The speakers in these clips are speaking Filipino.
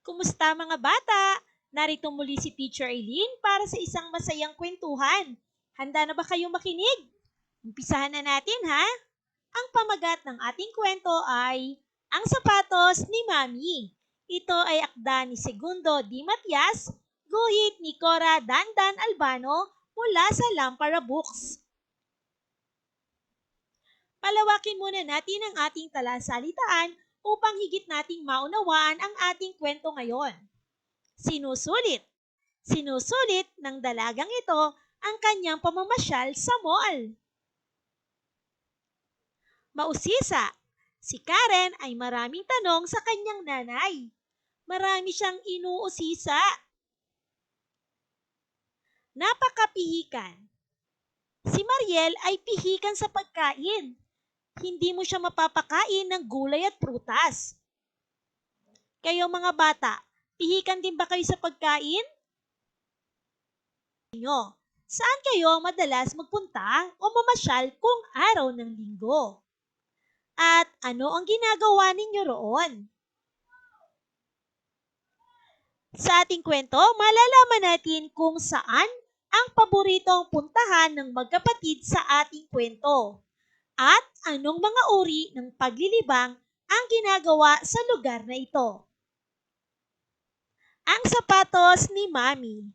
Kumusta mga bata? Narito muli si Teacher Eileen para sa isang masayang kwentuhan. Handa na ba kayong makinig? Umpisahan na natin ha? Ang pamagat ng ating kwento ay Ang Sapatos ni Mami. Ito ay akda ni Segundo Di Matias, guhit ni Cora Dandan Albano mula sa Lampara Books. Palawakin muna natin ang ating talasalitaan upang higit nating maunawaan ang ating kwento ngayon. Sinusulit. Sinusulit ng dalagang ito ang kanyang pamamasyal sa mall. Mausisa. Si Karen ay maraming tanong sa kanyang nanay. Marami siyang inuusisa. Napakapihikan. Si Mariel ay pihikan sa pagkain hindi mo siya mapapakain ng gulay at prutas. Kayo mga bata, pihikan din ba kayo sa pagkain? Nyo, saan kayo madalas magpunta o mamasyal kung araw ng linggo? At ano ang ginagawa ninyo roon? Sa ating kwento, malalaman natin kung saan ang paboritong puntahan ng magkapatid sa ating kwento at anong mga uri ng paglilibang ang ginagawa sa lugar na ito. Ang sapatos ni Mami.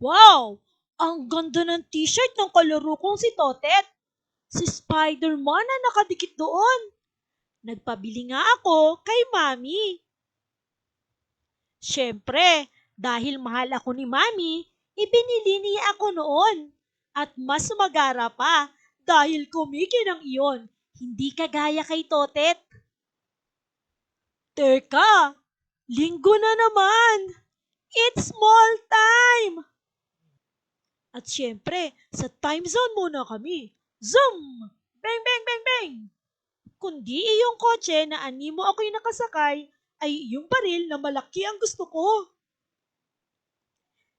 Wow! Ang ganda ng t-shirt ng kalaro kong si Totet. Si Spider-Man na nakadikit doon. Nagpabili nga ako kay Mami. Siyempre, dahil mahal ako ni Mami, ibinili niya ako noon. At mas magara pa dahil kumikinang iyon, hindi kagaya kay Totet. Teka, linggo na naman. It's mall time! At syempre, sa time zone muna kami. Zoom! Bang, bang, bang, bang! Kundi iyong kotse na animo ako'y nakasakay, ay yung baril na malaki ang gusto ko.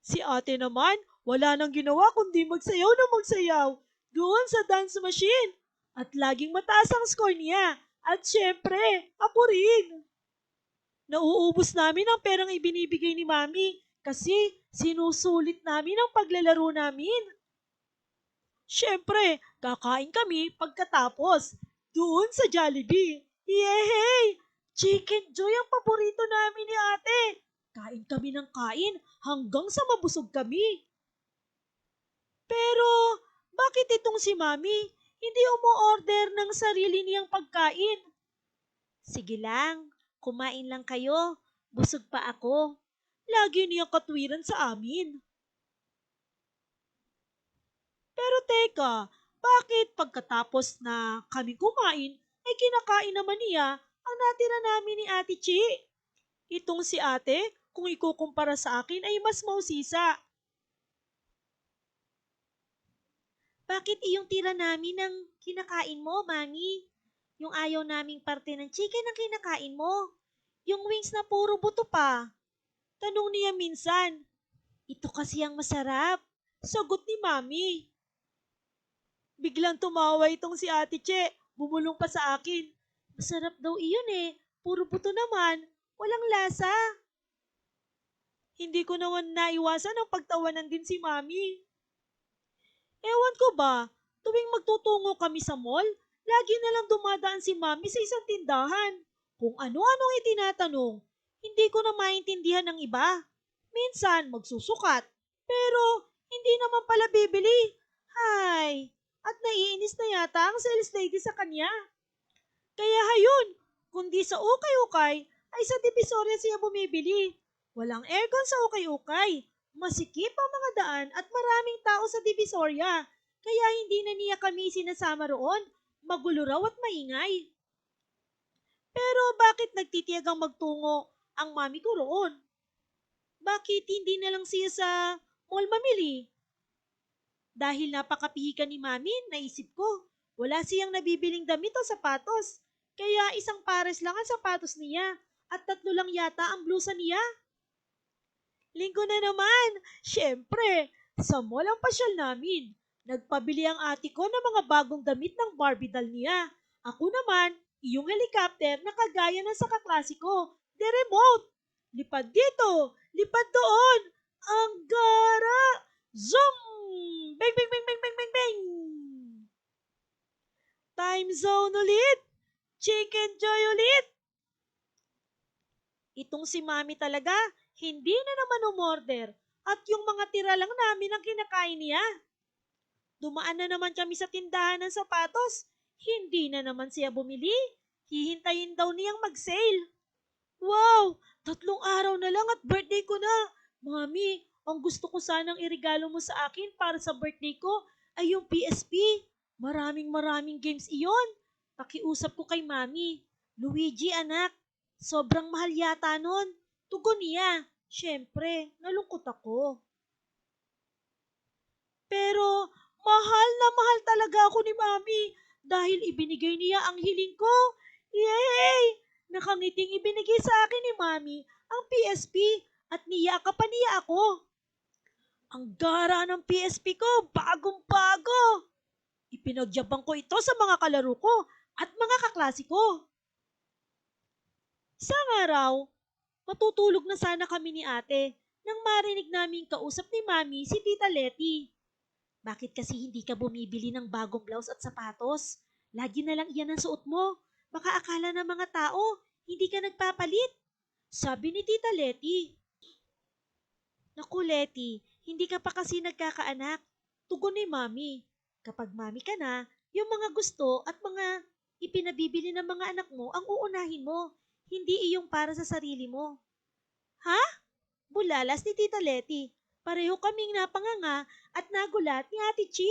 Si ate naman, wala nang ginawa kundi magsayaw na magsayaw doon sa dance machine. At laging mataas ang score niya. At syempre, ako rin. Nauubos namin ang perang ibinibigay ni Mami kasi sinusulit namin ang paglalaro namin. Syempre, kakain kami pagkatapos doon sa Jollibee. Yehey! Chicken Joy ang paborito namin ni ate. Kain kami ng kain hanggang sa mabusog kami. Pero bakit itong si Mami hindi umu-order ng sarili niyang pagkain? Sige lang, kumain lang kayo. Busog pa ako. Lagi niyang katwiran sa amin. Pero teka, bakit pagkatapos na kami kumain, ay kinakain naman niya ang natira namin ni Ate Chi? Itong si ate, kung ikukumpara sa akin, ay mas mausisa. Bakit iyong tira namin ang kinakain mo, Mami? Yung ayaw naming parte ng chicken ang kinakain mo. Yung wings na puro buto pa. Tanong niya minsan. Ito kasi ang masarap. Sagot ni Mami. Biglang tumawa itong si Ate Che. Bumulong pa sa akin. Masarap daw iyon eh. Puro buto naman. Walang lasa. Hindi ko naman naiwasan ang pagtawanan din si Mami. Ewan ko ba, tuwing magtutungo kami sa mall, lagi na lang dumadaan si Mami sa isang tindahan. Kung ano-anong itinatanong, hindi ko na maintindihan ng iba. Minsan, magsusukat. Pero, hindi naman pala bibili. Hay, at naiinis na yata ang sales lady sa kanya. Kaya hayun, kundi sa ukay-ukay, ay sa divisoria siya bumibili. Walang aircon sa ukay-ukay. Masikip ang mga daan at maraming tao sa Divisoria, kaya hindi na niya kami sinasama roon. Magulo raw at maingay. Pero bakit nagtitiyagang magtungo ang mami ko roon? Bakit hindi na lang siya sa mall mamili? Dahil napakapihikan ni mami, naisip ko, wala siyang nabibiling damit o sapatos. Kaya isang pares lang ang sapatos niya at tatlo lang yata ang blusa niya. Linggo na naman. Siyempre, sa mall ang pasyal namin. Nagpabili ang ate ko ng mga bagong damit ng Barbie doll niya. Ako naman, iyong helicopter na kagaya ng sa kaklase ko, the remote. Lipad dito! Lipad doon! Ang gara! Zoom! Bang, bang, bang, bang, bang, bang, bang! Time zone ulit! Chicken Joy ulit! Itong si Mami talaga, hindi na naman umorder at yung mga tira lang namin ang kinakain niya. Dumaan na naman kami sa tindahan ng sapatos. Hindi na naman siya bumili. Hihintayin daw niyang mag-sale. Wow! Tatlong araw na lang at birthday ko na. Mami, ang gusto ko sanang irigalo mo sa akin para sa birthday ko ay yung PSP. Maraming maraming games iyon. Pakiusap ko kay Mami. Luigi anak, sobrang mahal yata nun. Tugon niya. Siyempre, nalungkot ako. Pero, mahal na mahal talaga ako ni Mami dahil ibinigay niya ang hiling ko. Yay! Nakangiting ibinigay sa akin ni Mami ang PSP at niyaka pa niya ako. Ang gara ng PSP ko, bagong-bago. Ipinagyabang ko ito sa mga kalaro ko at mga kaklase ko. Isang araw, matutulog na sana kami ni ate nang marinig naming kausap ni Mami si Tita Letty. Bakit kasi hindi ka bumibili ng bagong blouse at sapatos? Lagi na lang iyan ang suot mo. Baka akala ng mga tao, hindi ka nagpapalit. Sabi ni Tita Letty. Naku, Letty, hindi ka pa kasi nagkakaanak. Tugon ni Mami. Kapag mami ka na, yung mga gusto at mga ipinabibili ng mga anak mo ang uunahin mo, hindi iyong para sa sarili mo. Ha? Bulalas ni Tita Letty. Pareho kaming napanganga at nagulat ni Ate Chi.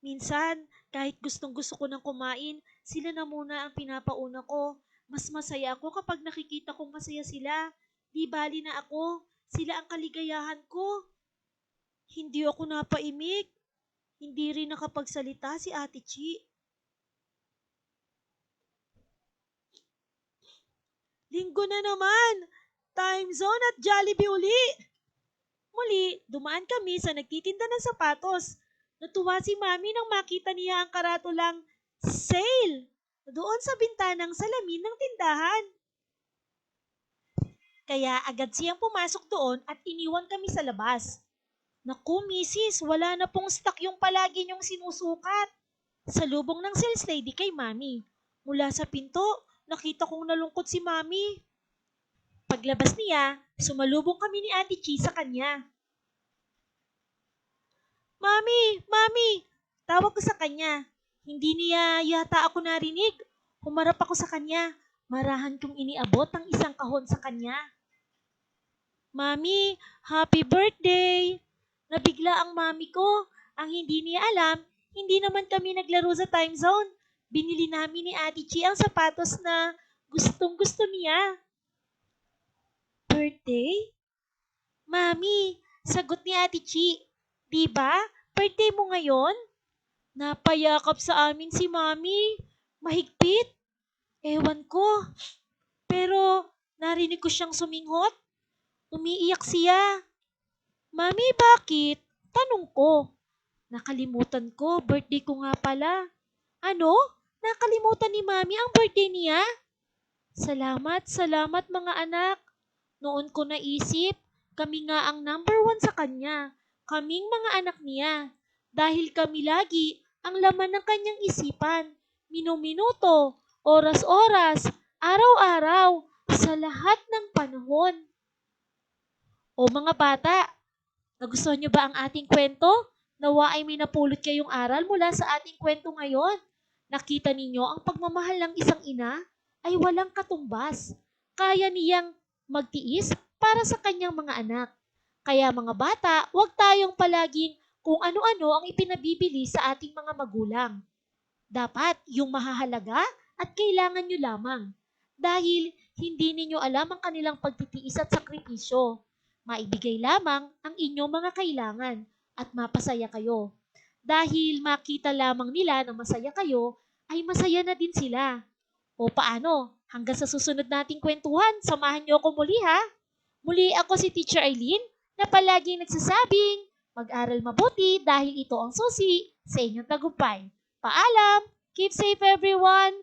Minsan, kahit gustong gusto ko ng kumain, sila na muna ang pinapauna ko. Mas masaya ako kapag nakikita kong masaya sila. Di bali na ako, sila ang kaligayahan ko. Hindi ako napaimik. Hindi rin nakapagsalita si Ate Chi. Linggo na naman! Time zone at Jollibee uli! Muli, dumaan kami sa nagtitinda ng sapatos. Natuwa si Mami nang makita niya ang karatulang sale doon sa bintanang salamin ng tindahan. Kaya agad siyang pumasok doon at iniwan kami sa labas. Naku, misis, wala na pong stock yung palagi niyong sinusukat. Sa lubong ng sales lady kay Mami. Mula sa pinto, nakita kong nalungkot si Mami. Paglabas niya, sumalubong kami ni Ate Chi sa kanya. Mami, Mami, tawag ko sa kanya. Hindi niya yata ako narinig. Humarap ako sa kanya. Marahan kong iniabot ang isang kahon sa kanya. Mami, happy birthday! Nabigla ang mami ko. Ang hindi niya alam, hindi naman kami naglaro sa time zone. Binili namin ni Ate Chi ang sapatos na gustong gusto niya. Birthday? Mami, sagot ni Ate Chi. Di ba? Birthday mo ngayon? Napayakap sa amin si Mami. Mahigpit. Ewan ko. Pero narinig ko siyang suminghot. Umiiyak siya. Mami, bakit? Tanong ko. Nakalimutan ko, birthday ko nga pala. Ano? Nakalimutan ni Mami ang birthday niya? Salamat, salamat mga anak. Noon ko naisip, kami nga ang number one sa kanya. Kaming mga anak niya. Dahil kami lagi ang laman ng kanyang isipan. Minuminuto, oras-oras, araw-araw, sa lahat ng panahon. O mga bata, nagustuhan niyo ba ang ating kwento? Nawa ay may napulot kayong aral mula sa ating kwento ngayon. Nakita ninyo ang pagmamahal ng isang ina ay walang katumbas. Kaya niyang magtiis para sa kanyang mga anak. Kaya mga bata, huwag tayong palaging kung ano-ano ang ipinabibili sa ating mga magulang. Dapat yung mahahalaga at kailangan nyo lamang. Dahil hindi ninyo alam ang kanilang pagtitiis at sakripisyo. Maibigay lamang ang inyong mga kailangan at mapasaya kayo. Dahil makita lamang nila na masaya kayo, ay masaya na din sila. O paano? Hanggang sa susunod nating kwentuhan, samahan niyo ako muli ha. Muli ako si Teacher Eileen na palaging nagsasabing, mag-aral mabuti dahil ito ang susi sa inyong tagumpay. Paalam! Keep safe everyone!